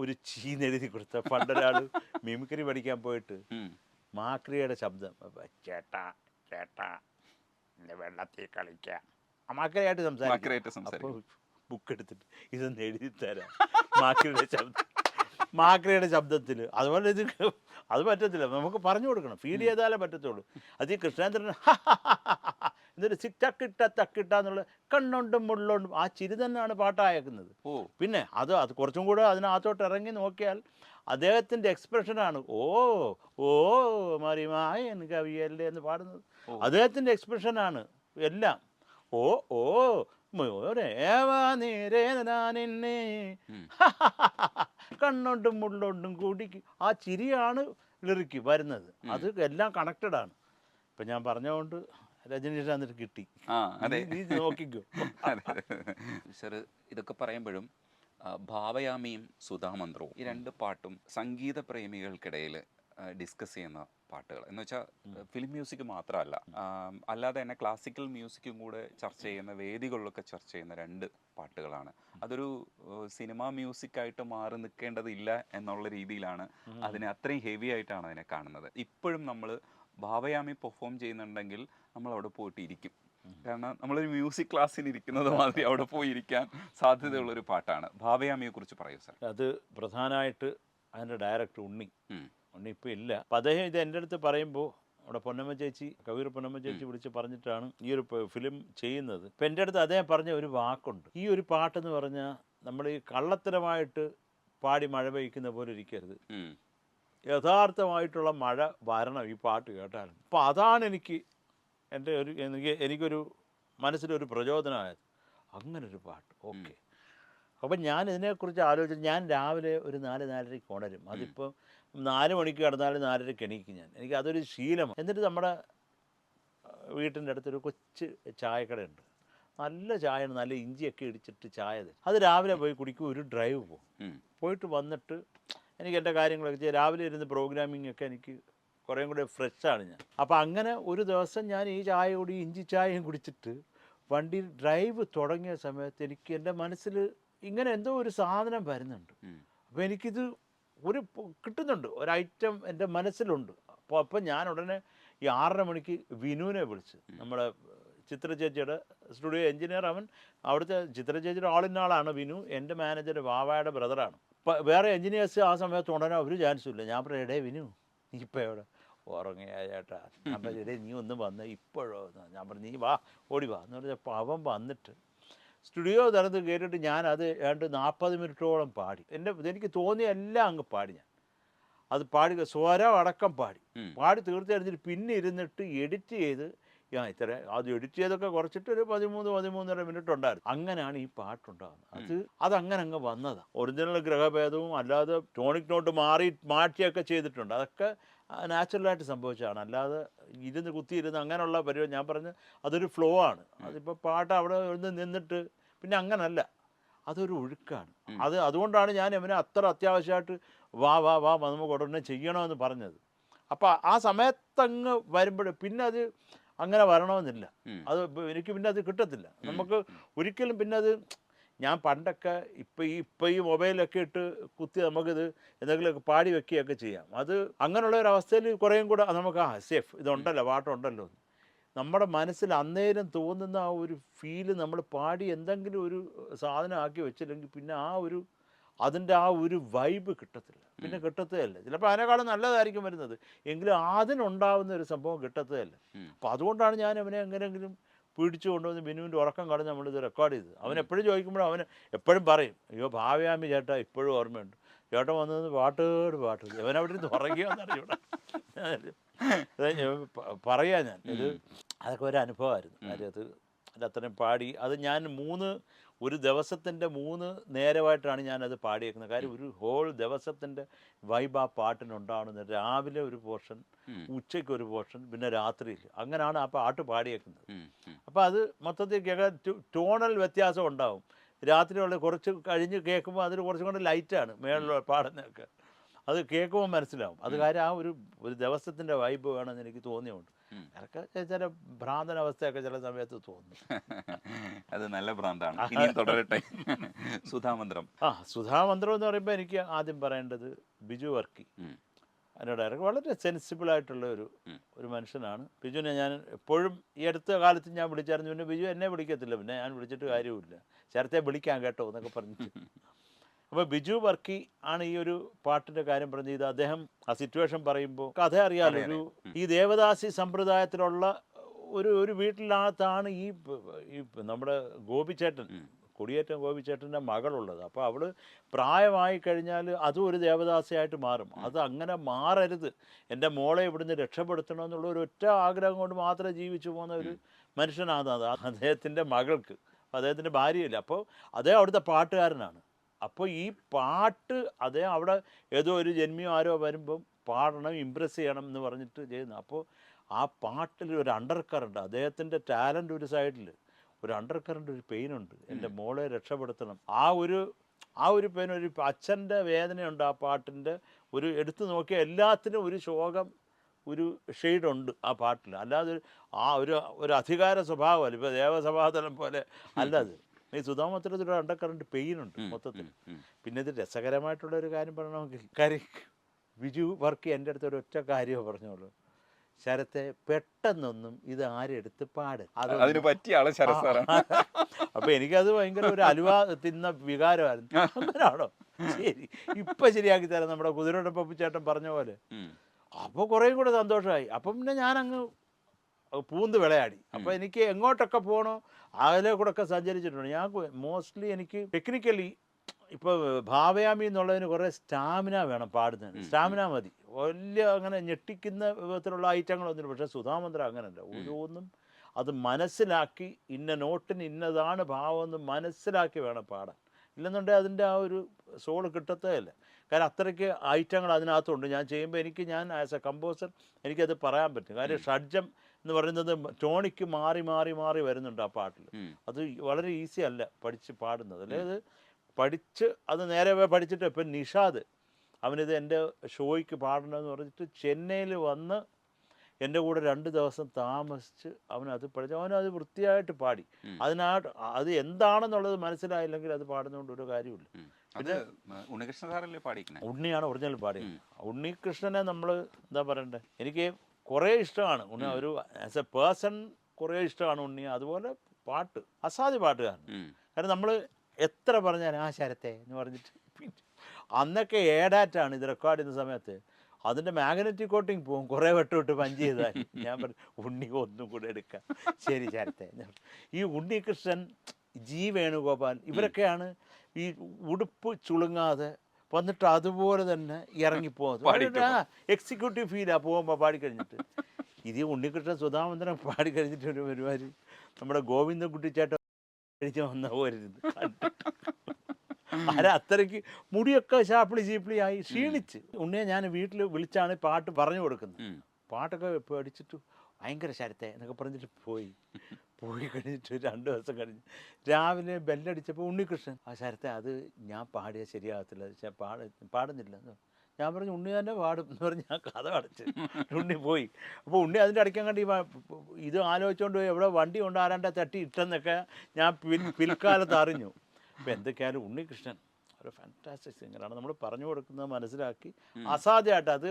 ഒരു ചീന്നെഴുതി കൊടുത്ത പണ്ടൊരാൾ മിമിക്രി പഠിക്കാൻ പോയിട്ട്. മാക്രിയുടെ ശബ്ദം. ചേട്ടാ ചേട്ടാ വെള്ളത്തിൽ കളിക്കാം. മാക്രിയായിട്ട് സംസാരിക്കും. അപ്പോൾ ബുക്ക് എടുത്തിട്ട് ഇതൊന്ന് എഴുതി തരാം. മാക്രിയുടെ ശബ്ദം. മാക്രിയുടെ ശബ്ദത്തിൽ അതുപോലെ ഇത് അത് പറ്റത്തില്ല. നമുക്ക് പറഞ്ഞു കൊടുക്കണം. ഫീൽ ചെയ്താലേ പറ്റത്തുള്ളൂ. അത് ഈ കൃഷ്ണേന്ദ്രൻ എന്നിട്ട് സിക് തക്കിട്ട എന്നുള്ള കണ്ണുണ്ടും മുള്ളുണ്ടും ആ ചിരി തന്നെയാണ് പാട്ടായേക്കുന്നത്. ഓ. പിന്നെ അത് അത് കുറച്ചും കൂടെ അതിനകത്തോട്ട് ഇറങ്ങി നോക്കിയാൽ അദ്ദേഹത്തിന്റെ എക്സ്പ്രഷനാണ് ഓ ഓ മറിമായൻ കവിയല്ലേ എന്ന് പാടുന്നത്. അദ്ദേഹത്തിന്റെ എക്സ്പ്രഷനാണ് എല്ലാം ഓ ഓ നിന്നെ. കണ്ണുണ്ടും മുള്ളുണ്ടും കൂടി ആ ചിരിയാണ് ലിറിക്ക് വരുന്നത്. അത് എല്ലാം കണക്റ്റഡ് ആണ് ഇപ്പം ഞാൻ പറഞ്ഞതുകൊണ്ട് രജനീഷ് കിട്ടി. അതെ. നീ നോക്കിക്കോ. സർ ഇതൊക്കെ പറയുമ്പോഴും ഭാവയാമിയും സുധാമന്ത്രവും ഈ രണ്ട് പാട്ടും സംഗീത പ്രേമികൾക്കിടയിൽ ഡിസ്കസ് ചെയ്യുന്ന പാട്ടുകൾ. എന്ന് വെച്ചാൽ ഫിലിം മ്യൂസിക് മാത്രമല്ല അല്ലാതെ തന്നെ ക്ലാസിക്കൽ മ്യൂസിക്കും കൂടെ ചർച്ച ചെയ്യുന്ന വേദികളിലൊക്കെ ചർച്ച ചെയ്യുന്ന രണ്ട് പാട്ടുകളാണ്. അതൊരു സിനിമ മ്യൂസിക് ആയിട്ട് മാറി നിൽക്കേണ്ടതില്ല എന്നുള്ള രീതിയിലാണ് അതിനെ അത്രയും ഹെവി ആയിട്ടാണ് അതിനെ കാണുന്നത്. ഇപ്പോഴും നമ്മൾ ഭാവയാമി പെർഫോം ചെയ്യുന്നുണ്ടെങ്കിൽ നമ്മൾ അവിടെ പോയിട്ട് ഇരിക്കും കാരണം നമ്മളൊരു മ്യൂസിക് ക്ലാസ്സിന് ഇരിക്കുന്നത് മാതിരി അവിടെ പോയി ഇരിക്കാൻ സാധ്യതയുള്ളൊരു പാട്ടാണ്. ഭാവയാമിയെ കുറിച്ച് പറയൂ സാർ അത് പ്രധാനമായിട്ട് അതിന്റെ ഡയറക്ടർ ഉണ്ണി. ഉണ്ണി ഇപ്പോൾ ഇല്ല. അപ്പം അദ്ദേഹം ഇത് എന്റെ അടുത്ത് പറയുമ്പോൾ അവിടെ പൊന്നമ്മ ചേച്ചി കവിർ പൊന്നമ്മ ചേച്ചി വിളിച്ച് പറഞ്ഞിട്ടാണ് ഈ ഒരു ഫിലിം ചെയ്യുന്നത്. ഇപ്പം എന്റെ അടുത്ത് അദ്ദേഹം പറഞ്ഞ ഒരു വാക്കുണ്ട്. ഈ ഒരു പാട്ടെന്ന് പറഞ്ഞാൽ നമ്മൾ ഈ കള്ളത്തരമായിട്ട് പാടി മഴ പെയ്ക്കുന്ന പോലെ ഇരിക്കരുത്. യഥാർത്ഥമായിട്ടുള്ള മഴ വരണം ഈ പാട്ട് കേട്ടാൽ അപ്പോൾ അതാണ് എനിക്ക് എന്റെ ഒരു എനിക്ക് എനിക്കൊരു മനസ്സിലൊരു പ്രചോദനമായത്. അങ്ങനൊരു പാട്ട്. ഓക്കെ. അപ്പം ഞാൻ ഇതിനെക്കുറിച്ച് ആലോചിച്ചു ഞാൻ രാവിലെ ഒരു നാല് നാലരയ്ക്ക് ഉണരും അതിപ്പോൾ നാല് മണിക്ക് കിടന്നാലും നാലരയ്ക്ക് എണീക്കും ഞാൻ. എനിക്ക് അതൊരു ശീലമാണ് എന്നിട്ട് നമ്മുടെ വീട്ടിന്റെ അടുത്തൊരു കൊച്ച് ചായക്കടയുണ്ട്. നല്ല ചായയാണ് നല്ല ഇഞ്ചിയൊക്കെ ഇടിച്ചിട്ട് ചായ അത് രാവിലെ പോയി കുടിക്കും ഒരു ഡ്രൈവ് പോകും പോയിട്ട് വന്നിട്ട് എനിക്ക് എന്റെ കാര്യങ്ങളൊക്കെ ചെയ്യാം. രാവിലെ ഇരുന്ന് പ്രോഗ്രാമിംഗ് ഒക്കെ എനിക്ക് കുറേ കൂടെ ഫ്രഷാണ് ഞാൻ. അപ്പോൾ അങ്ങനെ ഒരു ദിവസം ഞാൻ ഈ ചായ കൂടി ഇഞ്ചി ചായയും കുടിച്ചിട്ട് വണ്ടി ഡ്രൈവ് തുടങ്ങിയ സമയത്ത് എനിക്ക് എന്റെ മനസ്സിൽ ഇങ്ങനെ എന്തോ ഒരു സാധനം വരുന്നുണ്ട്. അപ്പോൾ എനിക്കിത് ഒരു കിട്ടുന്നുണ്ട്. ഒരു ഐറ്റം എന്റെ മനസ്സിലുണ്ട്. അപ്പോൾ അപ്പം ഞാൻ ഉടനെ ഈ ആറര മണിക്ക് വിനുവിനെ വിളിച്ച് നമ്മുടെ ചിത്ര ചേച്ചിയുടെ സ്റ്റുഡിയോ എഞ്ചിനീയർ അവൻ അവിടുത്തെ ചിത്ര ചേച്ചിയുടെ ആളിനാളാണ് വിനു. എന്റെ മാനേജർ വാവായുടെ ബ്രദറാണ് വേറെ എഞ്ചിനീയേഴ്സ് ആ സമയത്ത് ഉടനെ ഒരു ചാൻസും ഇല്ല. ഞാൻ പറഞ്ഞു എടേ വിനു നീ ഇപ്പം എവിടെ? ഉറങ്ങിയ ചേട്ടാ. ഞാൻ പറഞ്ഞു എടേ നീ ഒന്ന് വന്ന് ഇപ്പോഴോ? ഞാൻ പറഞ്ഞു നീ വാ ഓടി വാ. എന്ന് പറഞ്ഞപ്പോൾ അവൻ വന്നിട്ട് സ്റ്റുഡിയോ തരത്തിൽ കയറിയിട്ട് ഞാൻ അത് നാൽപ്പത് മിനിറ്റോളം പാടി. എന്റെ എനിക്ക് തോന്നിയ എല്ലാം അങ്ങ് പാടി ഞാൻ. അത് പാടി സ്വരം അടക്കം പാടി. പാടി തീർച്ചയായിട്ടും പിന്നെ ഇരുന്നിട്ട് എഡിറ്റ് ചെയ്ത് ആ ഇത്ര അത് എഡിറ്റ് ചെയ്തൊക്കെ കുറച്ചിട്ട് ഒരു പതിമൂന്ന് പതിമൂന്നര മിനിറ്റ് ഉണ്ടായിരുന്നു അങ്ങനെയാണ് ഈ പാട്ടുണ്ടാകുന്നത് അത് അതങ്ങനെ അങ്ങ് വന്നതാണ് ഒറിജിനൽ ഗ്രഹഭേദവും അല്ലാതെ ടോണിക് നോട്ട് മാറി മാറ്റിയൊക്കെ ചെയ്തിട്ടുണ്ട്. അതൊക്കെ നാച്ചുറലായിട്ട് സംഭവിച്ചതാണ്. അല്ലാതെ ഇരുന്ന് കുത്തിയിരുന്ന് അങ്ങനെയുള്ള പരിപാടി ഞാൻ പറഞ്ഞ അതൊരു ഫ്ലോ ആണ്. അതിപ്പോൾ പാട്ട് അവിടെ ഒന്ന് നിന്നിട്ട് പിന്നെ അങ്ങനല്ല. അതൊരു ഒഴുക്കാണ്. അത് അതുകൊണ്ടാണ് ഞാൻ ഇവനെ അത്ര അത്യാവശ്യമായിട്ട് വാ വാ വാ നമുക്ക് ഉടനെ ചെയ്യണമെന്ന് പറഞ്ഞത്. അപ്പോൾ ആ സമയത്തങ്ങ് വരുമ്പോൾ പിന്നെ അത് അങ്ങനെ വരണമെന്നില്ല. അത് എനിക്ക് പിന്നെ അത് കിട്ടത്തില്ല. നമുക്ക് ഒരിക്കലും പിന്നെ അത് ഞാൻ പണ്ടൊക്കെ ഇപ്പം ഈ ഇപ്പം ഈ മൊബൈലൊക്കെ ഇട്ട് കുത്തി നമുക്കിത് എന്തെങ്കിലുമൊക്കെ പാടി വെക്കുകയൊക്കെ ചെയ്യാം. അത് അങ്ങനെയുള്ള ഒരു അവസ്ഥയിൽ കുറേയും കൂടെ നമുക്ക് ആ സേഫ് ഇതുണ്ടല്ലോ പാട്ടുണ്ടല്ലോ. നമ്മുടെ മനസ്സിൽ അന്നേരം തോന്നുന്ന ആ ഒരു ഫീൽ നമ്മൾ പാടി എന്തെങ്കിലും ഒരു സാധനം ആക്കി വെച്ചില്ലെങ്കിൽ പിന്നെ ആ ഒരു അതിന്റെ ആ ഒരു വൈബ് കിട്ടത്തില്ല. പിന്നെ കിട്ടത്തതല്ല ചിലപ്പോൾ അതിനേക്കാളും നല്ലതായിരിക്കും വരുന്നത്. എങ്കിലും അതിനുണ്ടാവുന്ന ഒരു സംഭവം കിട്ടത്തതല്ല. അപ്പോൾ അതുകൊണ്ടാണ് ഞാൻ അവനെ എങ്ങനെയെങ്കിലും പിടിച്ചു കൊണ്ടുവന്ന് ബിനുവിന്റെ ഉറക്കം കളഞ്ഞ് നമ്മളിത് റെക്കോർഡ് ചെയ്തത്. അവൻ എപ്പോഴും ചോദിക്കുമ്പോഴും അവൻ എപ്പോഴും പറയും അയ്യോ ഭാവയാമി ചേട്ടാ ഇപ്പോഴും ഓർമ്മയുണ്ട്. ചേട്ടൻ വന്നത് പാട്ടോട് പാട്ട്. അവൻ അവിടെ നിന്ന് ഉറങ്ങിയോന്നറിയൂടാ പറയാ ഞാൻ. ഇത് അതൊക്കെ ഒരു അനുഭവമായിരുന്നു. കാര്യം അത് അത്രയും പാടി. അത് ഞാൻ മൂന്ന് ഒരു ദിവസത്തിന്റെ മൂന്ന് നേരമായിട്ടാണ് ഞാനത് പാടിയേക്കുന്നത്. കാര്യം ഒരു ഹോൾ ദിവസത്തിന്റെ വൈബ് ആ പാട്ടിനുണ്ടാവുന്നത് രാവിലെ ഒരു പോർഷൻ ഉച്ചയ്ക്ക് ഒരു പോർഷൻ പിന്നെ രാത്രിയിൽ. അങ്ങനെയാണ് ആ പാട്ട് പാടിയേക്കുന്നത്. അപ്പോൾ അത് മൊത്തത്തിൽ കേൾക്കാൻ ടോണൽ വ്യത്യാസം ഉണ്ടാവും. രാത്രിയുള്ള കുറച്ച് കഴിഞ്ഞ് കേൾക്കുമ്പോൾ അതിൽ കുറച്ചും കൂടെ ലൈറ്റാണ് മേളിലുള്ള പാടുന്നതൊക്കെ. അത് കേൾക്കുമ്പോൾ മനസ്സിലാവും. അത് കാര്യം ആ ഒരു ഒരു ദിവസത്തിന്റെ വൈബ് വേണമെന്ന് എനിക്ക് തോന്നിയുണ്ട്. അതൊക്കെ ചില ഭ്രാന്തനവസ്ഥയൊക്കെ ചില സമയത്ത് തോന്നും. അത് നല്ല ഭ്രാന്താണ്. ഇനി തുടരട്ടെ. സുധാമന്ത്രം. ആ സുധാമന്ത്രം എന്ന് പറയുമ്പോൾ എനിക്ക് ആദ്യം പറയേണ്ടത് ബിജു വർക്കി. അതിന്റെ ഡയറക്ടർ വളരെ സെൻസിബിൾ ആയിട്ടുള്ള ഒരു ഒരു മനുഷ്യനാണ്. ബിജുവിനെ ഞാൻ എപ്പോഴും ഈ അടുത്ത കാലത്ത് ഞാൻ വിളിച്ചായിരുന്നു പിന്നെ ബിജു എന്നെ വിളിക്കത്തില്ല. പിന്നെ ഞാൻ വിളിച്ചിട്ട് കാര്യമില്ല ചേർത്തെ വിളിക്കാം കേട്ടോ എന്നൊക്കെ പറഞ്ഞിട്ട്. അപ്പോൾ ബിജു വർക്കി ആണ് ഈ ഒരു പാട്ടിന്റെ കാര്യം പറഞ്ഞത് ഇത് അദ്ദേഹം ആ സിറ്റുവേഷൻ പറയുമ്പോൾ കഥ അറിയാലോ ഒരു ഈ ദേവദാസി സമ്പ്രദായത്തിലുള്ള ഒരു ഒരു വീട്ടിനകത്താണ് ഈ ഈ നമ്മുടെ ഗോപിച്ചേട്ടൻ കുടിയേറ്റം ഗോപിച്ചേട്ടന്റെ മകളുള്ളത്. അപ്പോൾ അവൾ പ്രായമായി കഴിഞ്ഞാൽ അതും ഒരു ദേവദാസിയായിട്ട് മാറും. അത് അങ്ങനെ മാറരുത്. എന്റെ മോളെ ഇവിടുന്ന് രക്ഷപ്പെടുത്തണം എന്നുള്ള ഒരു ഒറ്റ ആഗ്രഹം കൊണ്ട് മാത്രം ജീവിച്ചു പോകുന്ന ഒരു മനുഷ്യനാണ് അത്. അദ്ദേഹത്തിന്റെ മകൾക്ക് അദ്ദേഹത്തിന്റെ ഭാര്യയില്ല. അപ്പോൾ അദ്ദേഹം അവിടുത്തെ പാട്ടുകാരനാണ്. അപ്പോൾ ഈ പാട്ട് അതേ അവിടെ ഏതോ ഒരു ജന്മിയോ ആരോ വരുമ്പം പാടണം ഇമ്പ്രസ് ചെയ്യണം എന്ന് പറഞ്ഞിട്ട് ചെയ്യുന്നു. അപ്പോൾ ആ പാട്ടിൽ ഒരു അണ്ടർ കറണ്ട് അദ്ദേഹത്തിന്റെ ടാലന്റ് ഒരു സൈഡിൽ ഒരു അണ്ടർ കറണ്ട് ഒരു പെയിനുണ്ട് എന്റെ മോളെ രക്ഷപ്പെടുത്തണം. ആ ഒരു ആ ഒരു പെയിൻ ഒരു അച്ഛന്റെ വേദനയുണ്ട് ആ പാട്ടിന്റെ ഒരു എടുത്തു നോക്കിയാൽ എല്ലാത്തിനും ഒരു ശോകം ഒരു ഷെയ്ഡുണ്ട് ആ പാട്ടിൽ അല്ലാതെ ആ ഒരു ഒരു അധികാര സ്വഭാവമല്ല. ഇപ്പോൾ ദേവസഭാതലം പോലെ അല്ല അത്. ഈ സുധാമത്രത്തിൽ ഒരു അണ്ടർ കറണ്ട് പെയിനുണ്ട് ഉണ്ട് മൊത്തത്തിൽ. പിന്നെ ഇത് രസകരമായിട്ടുള്ള ഒരു കാര്യം പറയണമെങ്കിൽ കാര്യം ബിജു വർക്ക് എന്റെ അടുത്ത് ഒരു ഒറ്റ കാര്യമേ പറഞ്ഞോളൂ ശരത്തെ പെട്ടെന്നൊന്നും ഇത് ആരെടുത്ത് പാട് അതിന് പറ്റിയ ആൾ ശരത് അപ്പൊ എനിക്കത് ഭയങ്കര ഒരു അലുവ തിന്ന വികാരമായിരുന്നു. അങ്ങനാണോ? ശരി. ഇപ്പൊ ശരിയാക്കി തരാം നമ്മുടെ കുതിരയുടെ പപ്പുചേട്ടൻ പറഞ്ഞ പോലെ. അപ്പൊ കുറേയും കൂടെ സന്തോഷമായി. അപ്പം പിന്നെ ഞാൻ ഞാനങ്ങ് പൂന്ത് വിളയാടി. അപ്പോൾ എനിക്ക് എങ്ങോട്ടൊക്കെ പോകണോ അതിലെ കൂടെ ഒക്കെ സഞ്ചരിച്ചിട്ടുണ്ട്. ഞാൻ മോസ്റ്റ്ലി എനിക്ക് ടെക്നിക്കലി ഇപ്പോൾ ഭാവയാമി എന്നുള്ളതിന് കുറേ സ്റ്റാമിന വേണം പാടുന്നതിന്. സ്റ്റാമിന മതി. വലിയ അങ്ങനെ ഞെട്ടിക്കുന്ന വിധത്തിലുള്ള ഐറ്റങ്ങളൊന്നുമില്ല പക്ഷേ സുധാമന്ത്രം അങ്ങനെയല്ല. ഓരോന്നും അത് മനസ്സിലാക്കി ഇന്ന നോട്ടിന് ഇന്നതാണ് ഭാവം എന്ന് മനസ്സിലാക്കി വേണം പാടാൻ. ഇല്ലെന്നുണ്ടെങ്കിൽ അതിന്റെ ആ ഒരു സോൾ കിട്ടത്തേയില്ല. കാരണം അത്രയ്ക്ക് ഐറ്റങ്ങൾ അതിനകത്തുണ്ട്. ഞാൻ ചെയ്യുമ്പോൾ എനിക്ക് ഞാൻ ആസ് എ കമ്പോസർ എനിക്കത് പറയാൻ പറ്റും. കാര്യം ഷഡ്ജം എന്ന് പറയുന്നത് ടോണിക്ക് മാറി മാറി മാറി വരുന്നുണ്ട് ആ പാട്ടിൽ. അത് വളരെ ഈസി അല്ല പഠിച്ച് പാടുന്നത്. അതായത് പഠിച്ച് അത് നേരെ പഠിച്ചിട്ട് ഇപ്പം നിഷാദ് അവനിത് എന്റെ ഷോയ്ക്ക് പാടണമെന്ന് പറഞ്ഞിട്ട് ചെന്നൈയിൽ വന്ന് എന്റെ കൂടെ രണ്ട് ദിവസം താമസിച്ച് അവനത് പഠിച്ചു അവനത് വൃത്തിയായിട്ട് പാടി. അതിനാ അത് എന്താണെന്നുള്ളത് മനസ്സിലായില്ലെങ്കിൽ അത് പാടുന്നതുകൊണ്ട് ഒരു കാര്യമില്ല പിന്നെ ഉണ്ണികൃഷ്ണൻ ഉണ്ണികൃഷ്ണ സാറല്ലേ ഉണ്ണിയാണ് ഒറിജിനൽ പാടിയത്. ഉണ്ണികൃഷ്ണനെ നമ്മൾ എന്താ പറയണ്ടേ? എനിക്ക് കുറേ ഇഷ്ടമാണ്. ഉണ്ണി ഒരു ആസ് എ പേഴ്സൺ കുറേ ഇഷ്ടമാണ് ഉണ്ണി. അതുപോലെ പാട്ട് അസാധ്യ പാട്ടുകാരൻ. കാരണം നമ്മൾ എത്ര പറഞ്ഞാലും ആ ശരത്തെ എന്ന് പറഞ്ഞിട്ട് അന്നൊക്കെ ഏഡാറ്റാണ് ഇത് റെക്കോർഡ് ചെയ്യുന്ന സമയത്ത്. അതിന്റെ മാഗ്നറ്റിക് കോട്ടിങ് പോകും കുറേ വട്ടം ഇട്ട് പഞ്ച് ചെയ്താൽ ഞാൻ പറഞ്ഞു ഉണ്ണി ഒന്നും കൂടെ എടുക്കാം. ശരി ശരത്തെ ഈ ഉണ്ണി ഈ ഉണ്ണികൃഷ്ണൻ ജി വേണുഗോപാൽ ഇവരൊക്കെയാണ് ഈ ഉടുപ്പ് ചുളുങ്ങാതെ വന്നിട്ട് അതുപോലെ തന്നെ ഇറങ്ങിപ്പോകുന്നത്. എക്സിക്യൂട്ടീവ് ഫീലാ പോകുമ്പോൾ പാടിക്കഴിഞ്ഞിട്ട്. ഇത് ഉണ്ണികൃഷ്ണൻ സുധാമന്ത്രൻ പാടിക്കഴിഞ്ഞിട്ട് ഒരു പരിപാടി. നമ്മുടെ ഗോവിന്ദൻകുട്ടിച്ചേട്ടൻ ചേട്ടൻ കഴിച്ച് വന്ന പോരുന്നത് ആരാ അത്രയ്ക്ക് മുടിയൊക്കെ ചാപ്പിളി ചീപ്പിളി ആയി ക്ഷീണിച്ച്. ഉണ്ണിയെ ഞാൻ വീട്ടിൽ വിളിച്ചാണ് പാട്ട് പറഞ്ഞു കൊടുക്കുന്നത്. പാട്ടൊക്കെ പഠിച്ചിട്ട് ഭയങ്കര ശരത്തെ എന്നൊക്കെ പറഞ്ഞിട്ട് പോയി. പോയി കഴിഞ്ഞിട്ട് രണ്ട് ദിവസം കഴിഞ്ഞ്. രാവിലെ ബെല്ലടിച്ചപ്പോൾ ഉണ്ണികൃഷ്ണൻ. ആ ശരത്തെ അത് ഞാൻ പാടിയാൽ ശരിയാകത്തില്ല. പാട പാടുന്നില്ല. ഞാൻ പറഞ്ഞു ഉണ്ണി തന്നെ പാടും. എന്ന് പറഞ്ഞ് ഞാൻ കഥ അടച്ച്. ഉണ്ണി പോയി. അപ്പോൾ ഉണ്ണി അതിന്റെ അടയ്ക്കാൻ കണ്ടി ഇത് ആലോചിച്ചുകൊണ്ട് പോയി എവിടെ വണ്ടി കൊണ്ട് ആരാണ്ട തട്ടി ഇട്ടെന്നൊക്കെ ഞാൻ പിൽ പിൽക്കാലത്ത് അറിഞ്ഞു. അപ്പോൾ എന്തൊക്കെയായാലും ഉണ്ണികൃഷ്ണൻ ഒരു ഫാന്റാസ്റ്റിക് സിംഗറാണ് നമ്മൾ പറഞ്ഞു കൊടുക്കുന്നത് മനസ്സിലാക്കി. അസാധ്യമായിട്ട് അത്